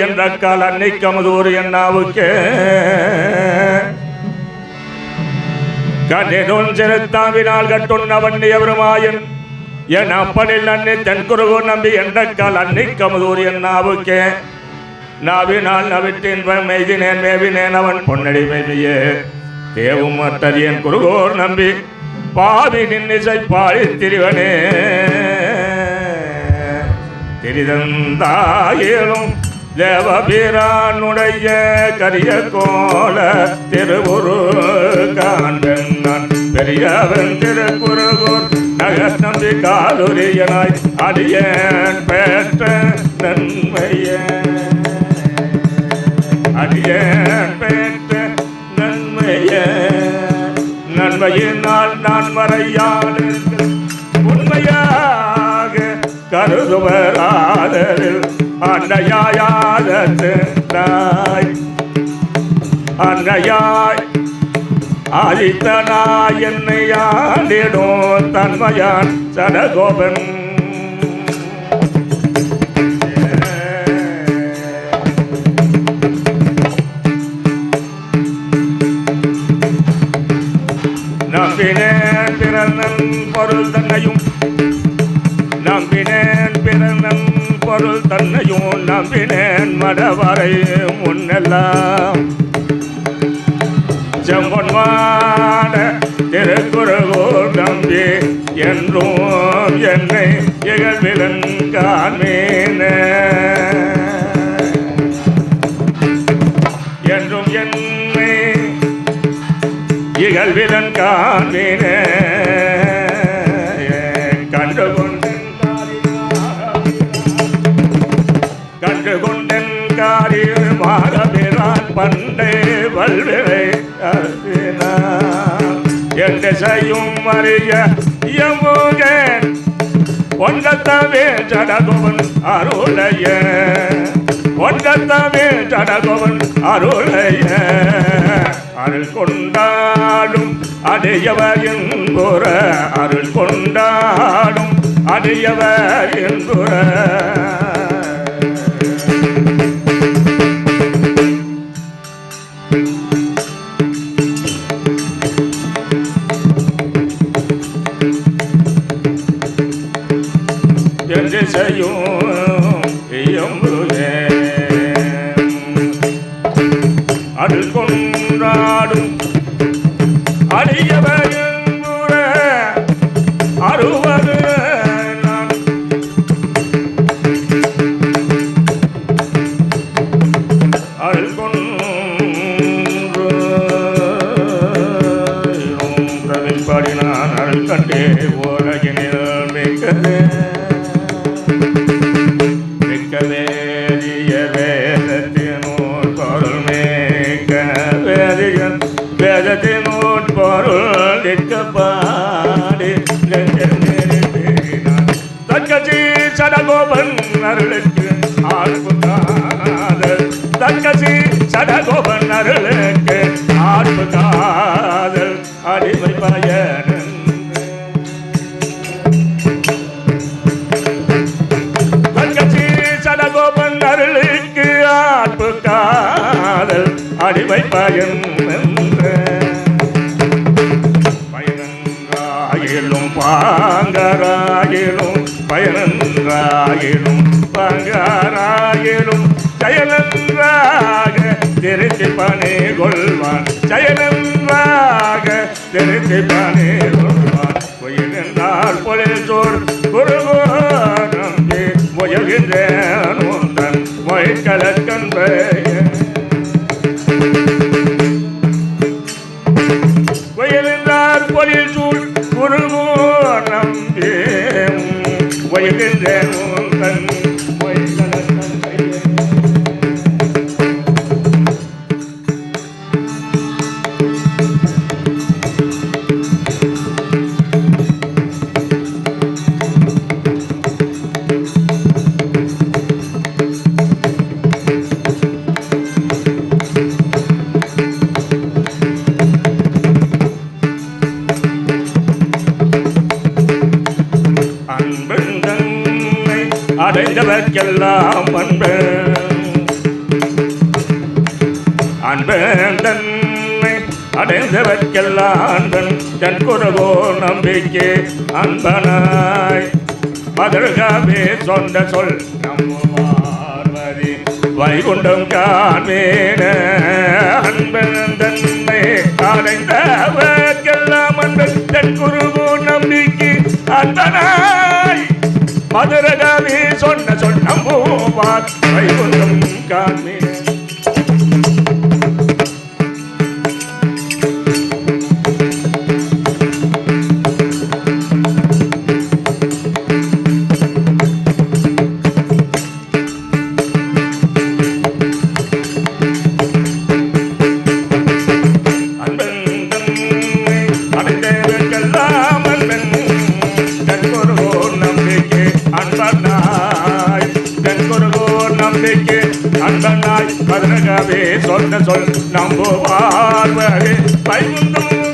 என்ற கால் அன்னை கமதூர் என்னாவுக்கு கண்ணினும் செலுத்தாவினால் கட்டுண்ண வண்டியவருமாயன் என் அப்பனில் அன்னை தென்குருகோ நம்பி என்ற கால் அன்னை கமதூர் என்னாவுக்கே நாவினால் நவிட்டின் மெய்தினேன் மேவினேன் அவன் பொன்னடி மேவியே. தேவும் அத்தரியன் குருகோர் நம்பி. பாவி நின்னிசை பாடி திரிவனே. திரிதந்தாயிலும் தேவபீரானுடைய கரிய கோல திருவுரு காண்டன் நான் பெரியவன் திருக்குறுகூர் நகர் நம்பி காலுரியனாய் அடியேன் பெற்ற நன்மையே. உண்மையினால் நான் மறையாடு உண்மையாக கருதுவராதரில் அன்னையாயாதத்து தாய் அன்னையாய் ஆதித்தனாய் என்னையாடிடும் தன்மையான் சடகோபன் பொருள் தன்னையும் நம்பினேன் பிறந்தன் பொருள் தன்னையும் நம்பினேன் மடவரை முன்னெல்லாம். செம்பொன்வாட திருக்குறகோர் நம்பி என்றும் என்னை இகழ்விலன் காண்மேன. என்றும் என்னை இகழ்விலன் காண்மேன. வல்விரை என்று செய்யும் அறிய எம்புகேன் ஒன்றத்தவே ஜடகோவன் அருளைய. ஒன்றத்தவே ஜடகோவன் அருளைய. அருள் கொண்டாடும் அடையவர் என்புற அருள் கொண்டாடும் அடையவர் என்புற அருள் கொண்டாடும். அடியவர் என்புற அருவது நான் அருள் கொன்று பாடினான். அருள் கண்டே உலகினில் சடகோபன் அருளுக்கு ஆழ்வு காதல் தக்கச்சி சடகோபன் அருளுக்கு ஆழ்வு அடிமை பயன் தங்கச்சி சடகோபன் அருளுக்கு அடிமை பயன் பயனன்றாயிலும் பாங்கராயிலும் பயனன்றாயிலும் பங்காராயினும் செயலன்றாக திருச்சி பணி கொள்வான். செயலன்றாக திருச்சி பணி கொள்வான். பொய்யென்றால் பொழில் சோர் குருகோ நம்பி முயல்கின்றேன் உந்தன் மொய்கலக்கன் பொழில் சூழ் குருகோ வயலின்றேன் செய்தவர்க்கெல்லாம் அன்பு. அன்பன் தன்னை அடைந்தவர்க்கெல்லாம் அன்பன். தன் குறவோ நம்பிக்கை அன்பனாய். மதுரகாவே சொந்த சொல். நம்மார்வதி வைகுண்டம் காண்மேன நம்மோவார் கண்ணாய் பதினகாவே சொன்ன சொல் நம்புவார் வைகுந்தம்